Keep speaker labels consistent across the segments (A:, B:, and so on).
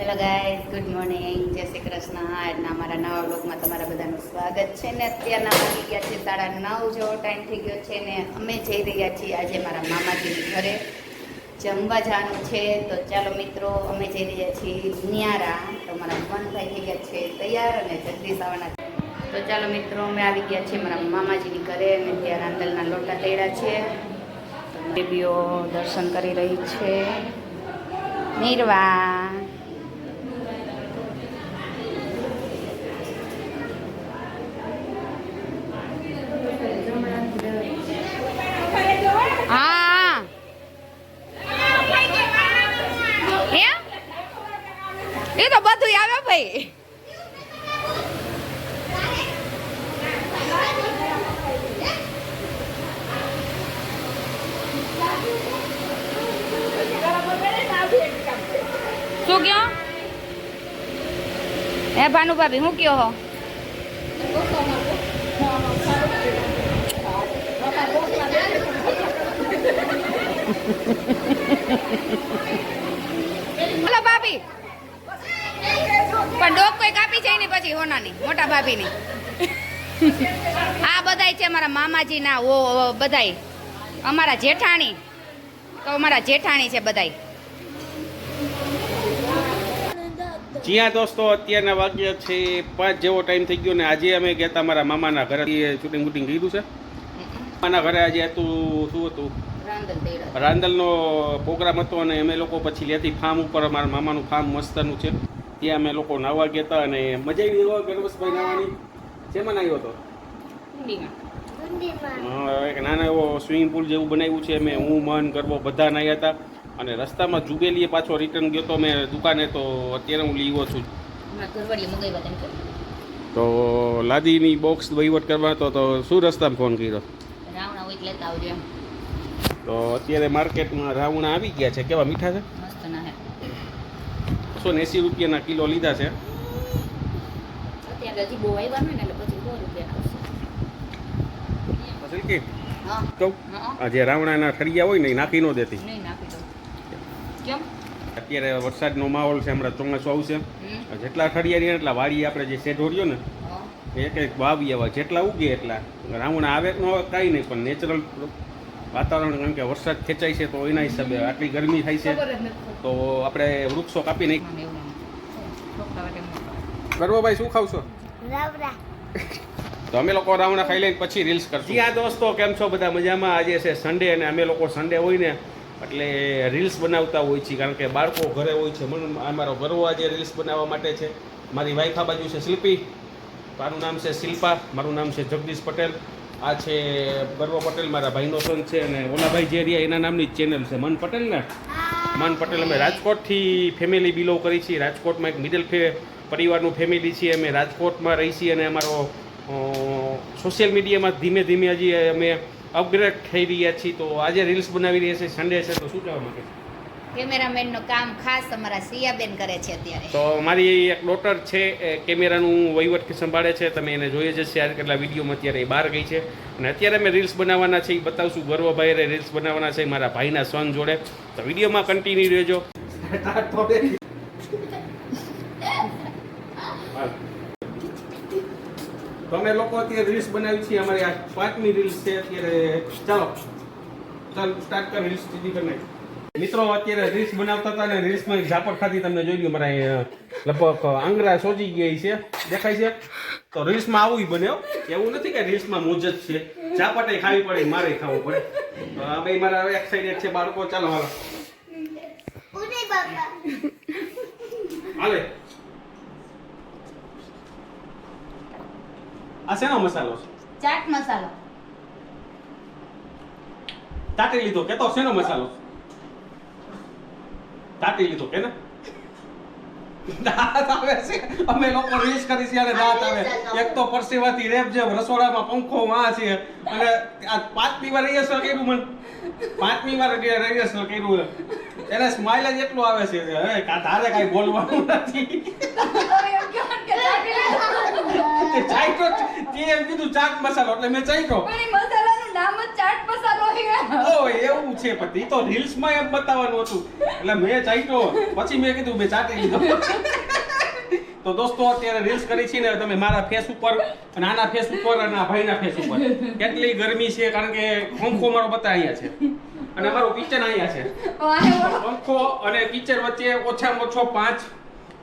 A: Hello guys good morning જય શ્રી કૃષ્ણ. આજના અમારા નવા બ્લોગમાં તમારા બધાનું સ્વાગત છે ને અત્યારના વાગી ગયા છે સાડા નવ જેવો ટાઈમ થઈ ગયો છે ને અમે જઈ રહ્યા છીએ આજે મારા મામાજીની ઘરે. જમવા જવાનું છે. તો ચાલો મિત્રો, અમે જઈ રહ્યા છીએ ન્યારા. તો મારા મનભાઈ થઈ ગયા છે તૈયાર અને જગદીશ આવવાના તો ચાલો મિત્રો, અમે આવી ગયા છીએ મારા મામાજીની ઘરે અને ત્યાં રાંદલના લોટા તૈયાર છે. બેબીઓ દર્શન કરી રહી છે. નિર્વા હા હે એ તો બધું આવે ભાઈ. શું કયો હે ભાનુ ભાભી હું કયો હો? હલો ભાભી પણ ડોક કોઈ કાપી જાય ને પછી હોનાની મોટા ભાભીની. આ બધાય છે મારા મામાજીના ના ઓ બધાય. અમારા જેઠાણી તો અમારા જેઠાણી છે બધાય.
B: જ્યાં દોસ્તો અત્યારના વાગ્યા છે પાંચ જેવો ટાઈમ થઈ ગયો ને આજે અમે કહેતા મારા મામાના ઘરે. શૂટિંગ બુટિંગ લીધું છે. મામાના ઘરે આજે હતું શું હતું? રાંદલનો પ્રોગ્રામ હતો અને અમે લોકો પછી લેતી ફાર્મ ઉપર અમારા મામાનું ફાર્મ મસ્તનું છે. ત્યાં અમે લોકો નાવા ગયા હતા અને મજા આવી ગયો ગણપતભાઈ નાવાની શેમાં નાહ્યો હતો? એક નાના એવો સ્વિમિંગ પુલ જેવું બનાવ્યું છે. મેં હું મન ગરબો બધા નાહ્યા હતા. અને રસ્તામાં જુબેલીએ પાછો રિટર્ન ગયો તો મેં દુકાને તો અત્યારે હું લીવો છું. તો લાદીની બોક્સ વહીવટ કરવા હતો તો શું રસ્તામાં ફોન કર્યો?
A: રાવણા હોય લેતા આવજો
B: તો અત્યારે માર્કેટમાં રાવણા આવી ગયા છે. કેવા મીઠા છે? એકસો એંસી રૂપિયાના કિલો લીધા છે. જે રાવણાના ઠળિયા હોય ને એ નાખી ન દેતી. અત્યારે વરસાદનો માહોલ છે હમણાં ચોમાસું આવશે. જેટલા ઠળિયા રહ્યા એટલા વાડી આપણે જે શેઢોરીઓ ને એક એક વાવી એવા જેટલા ઉગે એટલા. રાવણા આવે ન આવે કાંઈ નહીં પણ નેચરલ વાતાવરણ કારણ કે વરસાદ ખેંચાય છે તો એના હિસાબે આટલી ગરમી થાય છે. તો આપણે વૃક્ષો કાપી નાખી. ગરબાભાઈ શું ખાવ છો? તો અમે લોકો રાવણા ખાઈ લઈને પછી રીલ્સ કરશું. જ્યાં દોસ્તો કેમ છો બધા? મજામાં? આજે છે સન્ડે અને અમે લોકો સન્ડે હોય ને એટલે રીલ્સ બનાવતા હોય છીએ કારણ કે બાળકો ઘરે હોય છે. મને અમારો ગર્વ આજે રીલ્સ બનાવવા માટે છે. મારી વાઈફ આ બાજુ છે શિલ્પી મારું નામ છે શિલ્પા મારું નામ છે જગદીશ પટેલ. આ છે ગર્વ પટેલ, મારા ભાઈનો સન છે અને ઓલાભાઈ જે રહ્યા એના નામની જ ચેનલ છે. મન પટેલ ને? મન પટેલ, અમે રાજકોટથી ફેમિલી બિલો કરી છીએ. રાજકોટમાં એક મિડલ ફે પરિવારનું ફેમિલી છીએ. અમે રાજકોટમાં રહી છીએ અને અમારો સોશિયલ મીડિયામાં ધીમે ધીમે હજી અમે અપગ્રેડ થઈ રહ્યા છીએ. તો આજે રીલ્સ બનાવી રહ્યા છીએ. સન્ડે છે, તો શું કહેવા છે?
A: કેમેરામેનનું કામ ખાસ અમારા સિયાબેન કરે છે અત્યારે.
B: તો મારી એક ડોટર છે એ કેમેરાનું વહીવટ સંભાળે છે તમે એને જોઈએ જ હશે. આ કેટલા વિડીયોમાં અત્યારે એ બહાર ગઈ છે. અને અત્યારે અમે રીલ્સ બનાવવાના છે એ બતાવશું. ગર્વભાઈ રે રીલ્સ બનાવવાના છે મારા ભાઈના સન જોડે. તો વિડીયોમાં કન્ટિન્યુ રહેજો. તો અમે લોકો અત્યારે રીલ્સ બનાવી છીએ. અમારી આ પાંચમી રીલ્સ છે. અત્યારે ચાલો. ચાલ સ્ટાર્ટ કર રીલ્સ સીધી કરી નાખ. મિત્રો અત્યારે રીલ્સ બનાવતા હતા ને રીલ્સમાં એક ઝાપટ ખાતી તમને જોઈ ગયું મારા લગભગ આંગળા સોજી ગઈ છે. દેખાય છે? તો રીલ્સમાં આવું બને હો. એવું નથી કે રીલ્સમાં મોજ જ છે. ઝાપટે ખાવી પડે મારે ખાવું પડે. તો આ બે મારા એક સાઈડ એક છે બાળકો. ચાલો હાલો. હાલે. આ શેનો મસાલો છે?
A: ચાટ મસાલો.
B: તાટી લીધો. કેતો શેનો મસાલો છે? તાટી લીધો કે ને દાંત આવે છે અમે લોકો રીલ્સ કરી છે અને દાંત આવે એક તો પરસેવાથી રેપ જેમ રસોડામાં પંખો માં છે અને આ પાંચમી વાર રિહર્સલ કર્યું મને પાંચમી વાર રિહર્સલ કર્યું એને સ્માઇલ જ એટલું આવે છે હવે તારે કાંઈ બોલવાનું નથી તે ચાઈટો તે એમ કીધું ચાટ મસાલો એટલે મેં
A: મસાલાનું નામ જ ચાટ મસાલો હે
B: ઓ એવું છે પતિ તો તો રીલ્સમાં એમ બતાવવાનું હતું. એટલે મેં ચાઈટો પછી મેં કીધું મેં ચાટી લીધો. તો દોસ્તો અત્યારે રીલ્સ કરી છે ને તમે મારા ફેસ ઉપર અને આના ફેસ ઉપર અને આ ભાઈના ફેસ ઉપર. કેટલી ગરમી છે કારણ કે પંખો મારો બતા અહીંયા છે. અને અમારું કિચન અહીંયા છે. પંખો અને કિચન વચ્ચે ઓછામાં ઓછો પાંચ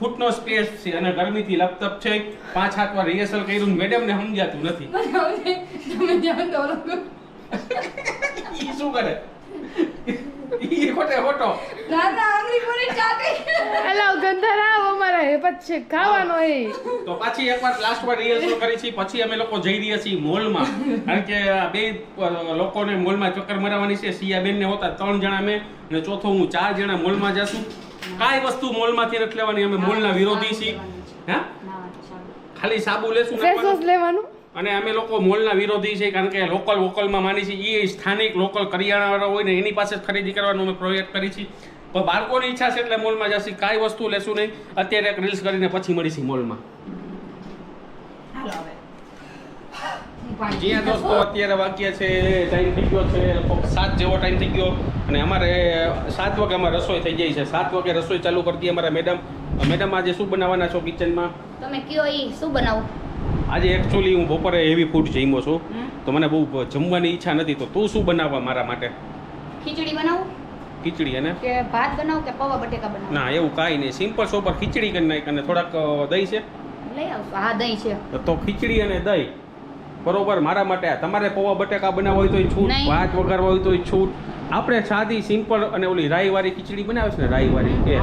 B: ફૂટનો સ્પેસ છે. અને ગરમીથી લપતપ છે. પાંચ હાથ વાર રિહર્સલ કર્યું મેડમને સમજાતું નથી. ઈ શું કરે? ઈ ખોટે ખોટો.
A: ના ના આંગળી પૂરી ચાટી
C: અલા ગંધારા આવો અમારા હે પછી ખાવાનો એ.
B: તો પાછી એકવાર લાસ્ટ વાર રિહર્સલ કરી છે પછી અમે લોકો જઈ રહ્યા છીએ મોલમાં. કારણ કે આ બે લોકોને મોલમાં ચક્કર મરાવવાની છે. સિયાબેન ને હોતા ત્રણ જણા અમે. ને ચોથો હું ચાર જણા મોલમાં જાશું. કાંઈ વસ્તુ મોલમાંથી નથી લેવાની. અમે મોલના વિરોધી છીએ. હા? ખાલી સાબુ લેશું
C: ફેસ વોશ લેવાનું?
B: અને અમે લોકો મોલના વિરોધી છે કારણ કે લોકલ વોકલમાં માની છીએ એ સ્થાનિક લોકલ કરિયાણાવાળા હોય ને એની પાસે જ ખરીદી કરવાનું અમે પ્રોજેક્ટ કરી છીએ. પણ બાળકોની ઈચ્છા છે એટલે મોલમાં જશે કાંઈ વસ્તુ લેશું નહીં. અત્યારે એક રીલ્સ કરીને પછી મળીશું મોલમાં.
A: હાલો હવે.
B: જ્યાં દોસ્તો અત્યારે વાગ્યા છે ટાઈમ થઈ ગયો છે સાત જેવો ટાઈમ થઈ ગયો. અને અમારે સાત વાગે અમારે રસોઈ થઈ જાય છે. સાત વાગે રસોઈ ચાલુ કરતી અમારા મેડમ મેડમ આજે શું બનાવવાના છો કિચનમાં
A: તમે કયો એ શું બનાવું?
B: આજે એકચ્યુઅલી હું બપોરે હેવી ફૂડ જમ્યો છું. તો મને બહુ જમવાની ઈચ્છા નથી તો તું શું બનાવવા મારા માટે?
A: ખીચડી બનાવું?
B: ખીચડી અને
A: કે ભાત બનાવું કે પૌવા બટેકા બનાવું?
B: ના એવું કાંઈ નહીં. સિમ્પલ સોપર ખીચડી કરી નાખ અને થોડાક દહીં છે.
A: લઈ આવશું. હા દહીં છે.
B: તો ખીચડી અને દહીં. બરોબર? મારા માટે તમારે પૌવા બટેકા બનાવવા હોય તો છૂટ ભાત વઘારવા હોય તો છૂટ. આપણે સાદી સિમ્પલ અને ઓલી રાઈ વાળી ખીચડી બનાવે છે ને રાઈ વાળી એ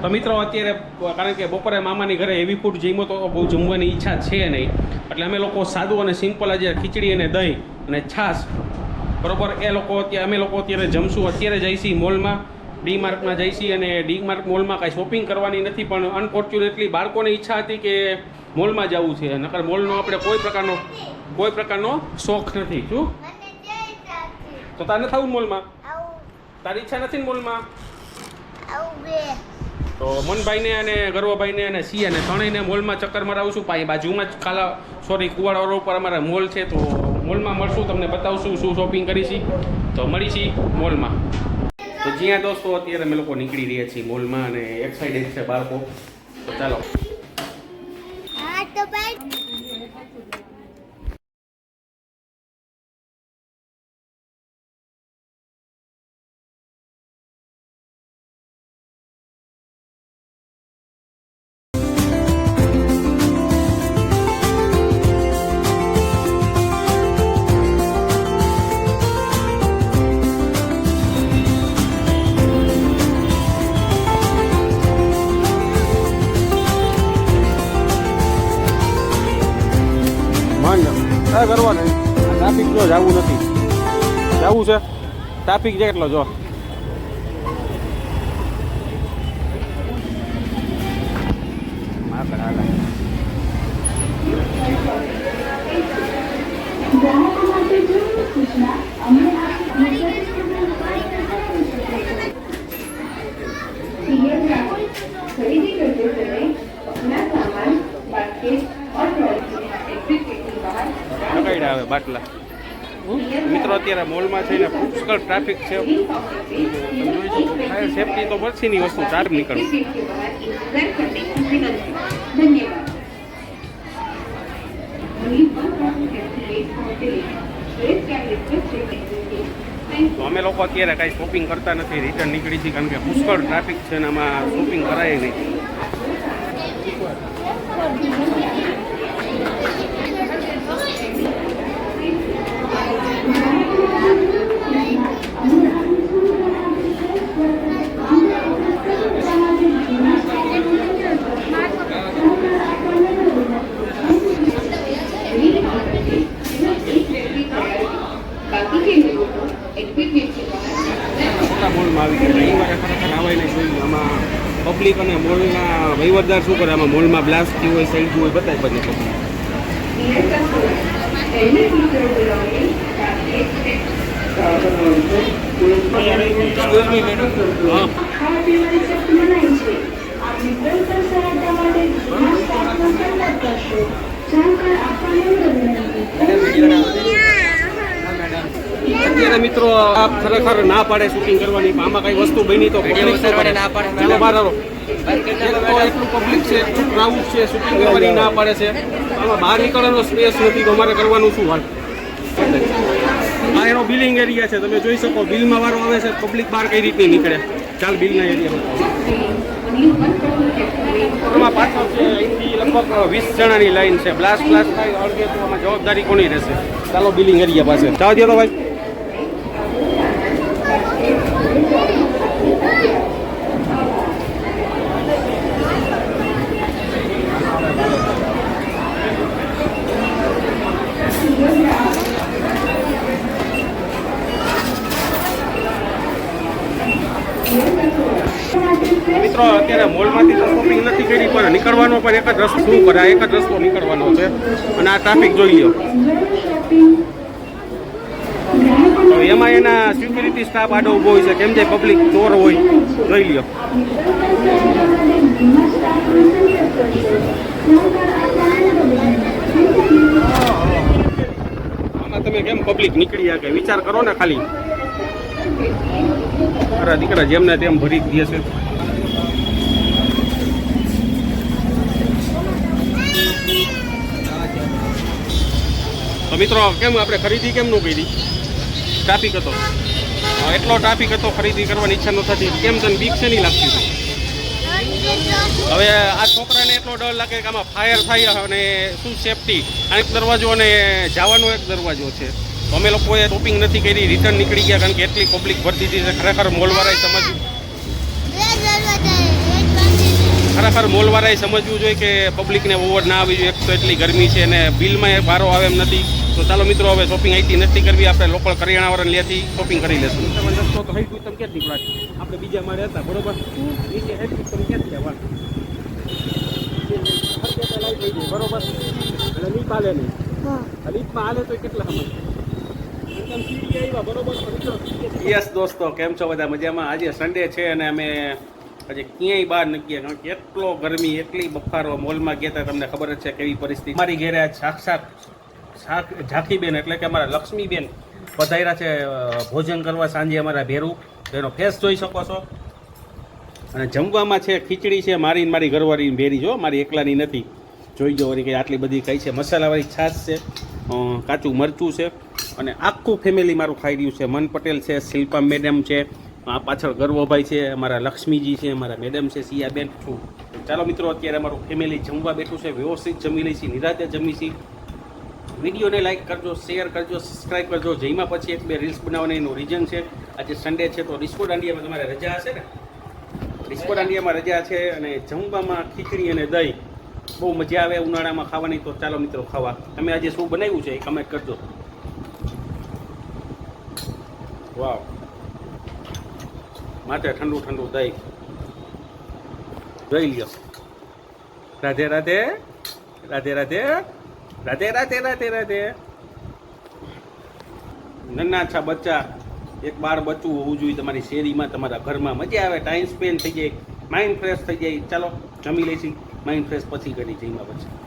B: તો મિત્રો, અત્યારે, કારણ કે બપોરે મામાની ઘરે હેવી ફૂડ જમ્યો તો બહુ જમવાની ઈચ્છા છે નહીં. એટલે અમે લોકો સાદું અને સિમ્પલ આજે ખીચડી અને દહીં અને છાશ. બરોબર? એ લોકો અત્યારે, અમે લોકો અત્યારે જમશું. અત્યારે જઈશી મોલમાં ડી માર્કમાં જઈશી અને ડી માર્ક મોલમાં કાંઈ શોપિંગ કરવાની નથી, પણ અનફોર્ચ્યુનેટલી બાળકોની ઈચ્છા હતી કે મોલમાં જવું છે. નકર મોલનો આપણે કોઈ પ્રકારનો કોઈ પ્રકારનો શોખ નથી. શું? તો તારે થવું મોલમાં? તારી ઈચ્છા નથી ને મોલમાં? તો મનભાઈને અને ગર્વભાઈને અને સિયાને ત્રણેયને મોલમાં ચક્કર મરાવશું પાછી બાજુમાં જ ખાલા સોરી કુવાડા રોડ ઉપર અમારા મોલ છે, તો મોલમાં મળશું, તમને બતાવશું શું શોપિંગ કરીશી. તો મળીશી મોલમાં. તો જ્યાં દોસ્તો, અત્યારે અમે લોકો નીકળી રહ્યા છીએ મોલમાં અને એક સાઈડ એક છે બાળકો. તો ચાલો. માંડ કરવાનું. ટ્રાફિક જો જવું નથી. જવું છે? ટ્રાફિક છે એટલો જો? બાટલા. મિત્રો, અત્યારે મોલમાં છે ને પુષ્કળ ટ્રાફિક છે. ફાયર સેફટી તો પછીની વસ્તુ ટ્રાફિક
D: નીકળું.
B: તો અમે લોકો અત્યારે કાંઈ શોપિંગ કરતા નથી રિટર્ન નીકળી છીએ કારણ કે પુષ્કળ ટ્રાફિક છે ને આમાં શોપિંગ કરાય નહીં. અરજદાર શું કરે? આમાં મોલમાં બ્લાસ્ટ થયું હોય સળગ્યું હોય
E: બતાવી બને અત્યારે મિત્રો
B: આપ ખરેખર ના પાડે શૂટિંગ કરવાની આમાં કઈ વસ્તુ બની તો ના પાડે. એક પબ્લિક છે, એટલું છે શૂટિંગ ના પાડે છે. આમાં બહાર નીકળવાનો સ્પેસ નથી અમારે કરવાનું શું હાલ? આ બિલિંગ એરિયા છે, તમે જોઈ શકો, બિલમાં વારો આવે છે પબ્લિક બહાર કઈ રીતની નીકળે? ચાલ, બિલના એરિયામાં પાછળ છે લગભગ વીસ જણાની લાઈન છે. બ્લાસ્ટ બ્લાસ્ટ થાય તો આમાં જવાબદારી કોની રહેશે? ચાલો બિલિંગ એરિયા પાસે. ચાલો ભાઈ મિત્રો અત્યારે મોલમાંથી તો શોપિંગ નથી કરી, પણ નીકળવાનો પણ એક જ રસ્તો શું કરે એક જ રસ્તો નીકળવાનો છે. અને આ ટ્રાફિક જોઈ લો તો એમાં એના સિક્યુરિટી સ્ટાફ આડો ઊભો હોય છે. કેમ જે પબ્લિક ચોર હોય. જોઈ લ્યો. આમાં તમે કેમ પબ્લિક નીકળી શકે વિચાર કરો ને ખાલી. મારા દીકરા જેમને તેમ ભરી દે છે. મિત્રો, કેમ આપણે ખરીદી કેમ ન કરી? ટ્રાફિક હતો. એટલો ટ્રાફિક હતો, ખરીદી કરવાની ઈચ્છા ન થતી. કેમ તને બીક છે નહીં લાગતી હવે આ છોકરાને એટલો ડર લાગે કે આમાં ફાયર થાય અને શું સેફટી આ એક દરવાજો અને જવાનો એક દરવાજો છે. તો અમે લોકોએ શોપિંગ નથી કરી રિટર્ન નીકળી ગયા કારણ કે એટલી પબ્લિક ભરતી હતી ખરેખર મોલવાળાએ સમજ્યું ખરેખર મોલવાળાએ સમજવું જોઈએ કે પબ્લિકને ઓવર ના આવી જોઈએ. એક તો એટલી ગરમી છે અને બિલમાં એ વારો આવે એમ નથી. તો ચાલો મિત્રો હવે શોપિંગ અહીંથી નથી કરવી. આપણે લોકલ કરિયાણાવાળાને લેતી શોપિંગ કરી લેશું. રસ્તો તો હઈ તમે ક્યાંથી નીકળ્યા આપણે બીજા મારે હતા બરોબર? નીચે હેડ તમે ક્યાંથી લેવાનું બરોબર? એટલે લીપ હાલે નહીં. લીપમાં હાલે તો કેટલા સમય? યસ દોસ્તો કેમ છો બધા મજામાં? આજે સન્ડે છે અને અમે આજે ક્યાંય બહાર નથી ગયા કારણ કે એટલો ગરમી એટલી બફારો મોલમાં ગયા તમને ખબર જ છે કેવી પરિસ્થિતિ. મારી ઘેરે સાક્ષાત ઝાંખીબેન એટલે કે અમારા લક્ષ્મીબેન પધાર્યા છે ભોજન કરવા સાંજે અમારા ભેરું. એનો ફેસ જોઈ શકો છો. અને જમવામાં છે, ખીચડી છે, મારી મારી ઘરવાળીની ભેરી, જો, મારી એકલાની નથી. જોઈ જો વળી કે આટલી બધી કઈ છે. મસાલાવાળી છાશ છે કાચું મરચું છે અને આખું ફેમિલી મારું ખાઈ રહ્યું છે. મન પટેલ છે, શિલ્પા મેડમ છે, આ પાછળ ગર્વભાઈ છે, અમારા લક્ષ્મીજી છે, અમારા મેડમ છે, સિયાબેન છું. ચાલો મિત્રો, અત્યારે અમારું ફેમિલી જમવા બેઠું છે. વ્યવસ્થિત જમી લઈશી, નિરાતે જમીશી. વિડીયોને લાઈક કરજો, શેર કરજો સબસ્ક્રાઈબ કરજો. જેમાં પછી એક બે રીલ્સ બનાવવાની એનું રીઝન છે. આજે સન્ડે છે, તો ડિસ્કો દાંડિયામાં તમારે રજા હશે ને? ડિસ્કો દાંડિયામાં રજા છે અને જમવામાં ખીચડી અને દહીં. બહુ મજા આવે ઉનાળામાં ખાવાની, તો ચાલો મિત્રો ખાવા. તમે આજે શું બનાવ્યું છે એ કમેન્ટ કરજો. વાવ. માટે ઠંડુ ઠંડુ દહીં. જોઈ લ્યો. રાધે રાધે. રાધે રાધે. રાધે રાધે રાધે રાધે. નાના છા બચ્ચા, એક બાર બચ્ચું હોવું જોઈએ તમારી શેરીમાં, તમારા ઘરમાં. મજા આવે ટાઈમ સ્પેન્ડ થઈ જાય માઇન્ડ ફ્રેશ થઈ જાય. ચાલો, જમી લઈશી માઇન્ડ ફ્રેશ પછી કરી જઈમાં પછી.